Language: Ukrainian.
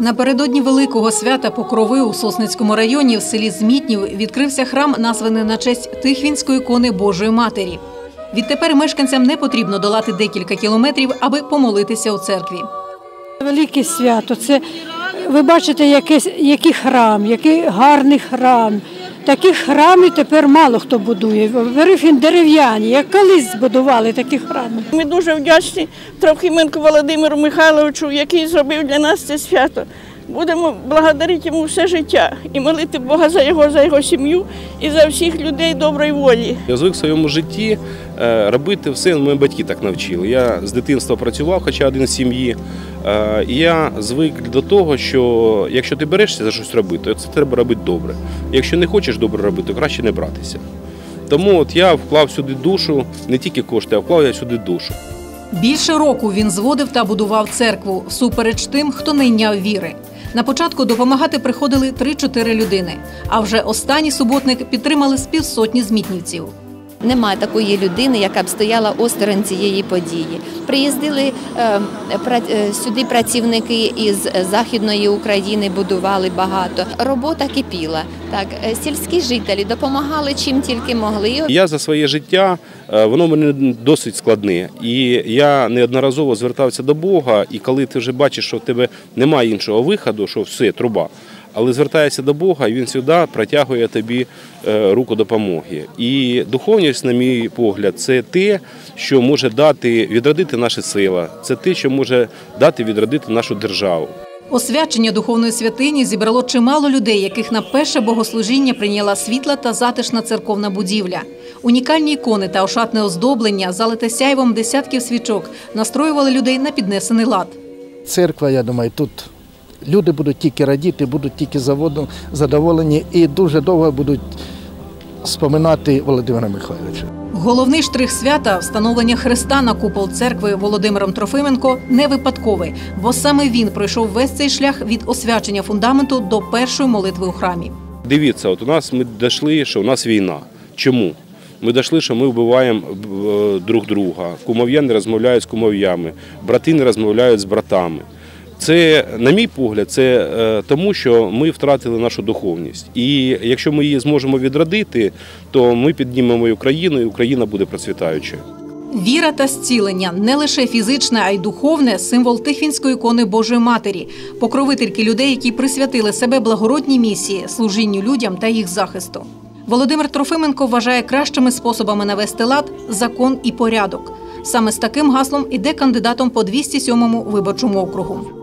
Напередодні великого свята Покрови у Сосницькому районі в селі Змітнів відкрився храм, названий на честь Тихвінської ікони Божої Матері. Відтепер мешканцям не потрібно долати декілька кілометрів, аби помолитися у церкві. Велике свято. Це ви бачите, який, який храм, який гарний храм. Таких храмів тепер мало хто будує. Він дерев'яні, як колись збудували такі храми. Ми дуже вдячні Травхименку Володимиру Михайловичу, який зробив для нас це свято. Будемо благодарити йому все життя і молити Бога за його, за його сім'ю і за всіх людей доброї волі. Я звик в своєму житті е, робити все, мої батьки так навчили. Я з дитинства працював, хоча один з сім'ї. е, І я звик до того, що якщо ти берешся за щось робити, то це треба робити добре. Якщо не хочеш добре робити, то краще не братися. Тому от я вклав сюди душу, не тільки кошти, а вклав я сюди душу. Більше року він зводив та будував церкву всупереч тим, хто не йняв віри. На початку допомагати приходили 3-4 людини, а вже останній суботник підтримали з півсотні змітнівців. Немає такої людини, яка б стояла осторонь цієї події. Приїздили е, е, сюди працівники із західної України, будували багато. Робота кипіла. Так, е, сільські жителі допомагали чим тільки могли. Я за своє життя, воно мене досить складне. І я неодноразово звертався до Бога, і коли ти вже бачиш, що в тебе немає іншого виходу, що все, труба. Але звертаєшся до Бога, і він завжди протягує тобі е, руку допомоги. І духовність, на мій погляд, це те, що може дати відродити наші сила, це те, що може дати відродити нашу державу. Освячення духовної святині зібрало чимало людей, яких на перше богослужіння прийняла світла та затишна церковна будівля. Унікальні ікони та ошатне оздоблення, залите сяйвом десятків свічок, настроювали людей на піднесений лад. церква, я думаю, тут люди будуть тільки радіти, будуть тільки задоволені і дуже довго будуть споминати Володимира Михайловича. Головний штрих свята встановлення хреста на купол церкви Володимиром Трофименко не випадковий, бо саме він пройшов весь цей шлях від освячення фундаменту до першої молитви у храмі. Дивіться, от у нас ми дійшли, що у нас війна. Чому? Ми дійшли, що ми вбиваємо е, друг друга. Кумов'я не розмовляють з кумов'ями, брати не розмовляють з братами. Це, на мій погляд, це е, тому, що ми втратили нашу духовність. І якщо ми її зможемо відродити, то ми піднімемо Україну, і Україна буде процвітаючою. Віра та зцілення не лише фізичне, а й духовне символ Тихвінської ікони Божої Матері, покровительки людей, які присвятили себе благородній місії, служінню людям та їх захисту. Володимир Трофименко вважає кращими способами навести лад закон і порядок. Саме з таким гаслом іде кандидатом по 207-му виборчому округу.